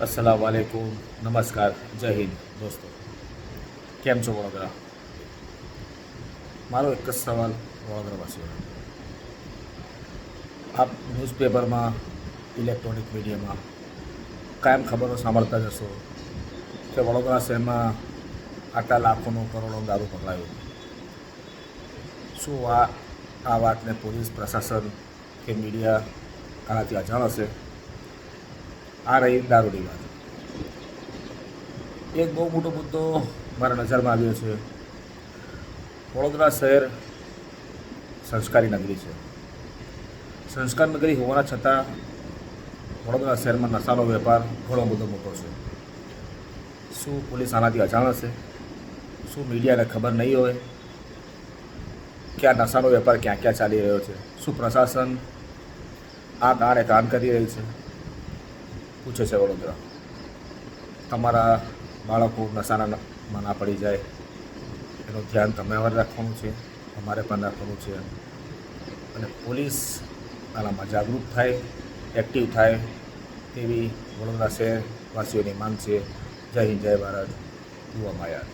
અસલામ વાલેકુમ નમસ્કાર જય હિન્દ દોસ્તો કેમ છો વડોદરા મારો એક જ સવાલ વડોદરાવાસીઓને આપ ન્યૂઝપેપરમાં ઇલેક્ટ્રોનિક મીડિયામાં કાયમ ખબરો સાંભળતા જશો કે વડોદરા શહેરમાં આટલા લાખોનો કરોડો દારૂ પકડાયો. શું આ આ વાતને પોલીસ, પ્રશાસન કે મીડિયા આનાથી અજાણ હશે? આ રહી દારૂની વાત એક બહુ મોટો મુદ્દો મારા નજરમાં આવ્યો છે. વડોદરા શહેર સંસ્કારી નગરી છે. સંસ્કાર નગરી હોવાના છતાં વડોદરા શહેરમાં નશાનો વેપાર ઘણો બધો મોટો છે. શું પોલીસ આનાથી અજાણ હશે? શું મીડિયાને ખબર નહીં હોય કે નશાનો વેપાર ક્યાં ક્યાં ચાલી રહ્યો છે? શું પ્રશાસન આ કારણે કામ કરી રહ્યું છે? પૂછે છે વડોદરા. તમારા બાળકો નશાના ના પડી જાય, એનું ધ્યાન તમે રાખવાનું છે, અમારે પણ રાખવાનું છે. અને પોલીસ આનામાં જાગૃત થાય એક્ટિવ થાય તેવી વડોદરા શહેરવાસીઓની માંગ છે. જય હિન્દ, જય ભારત. યુવા માયા.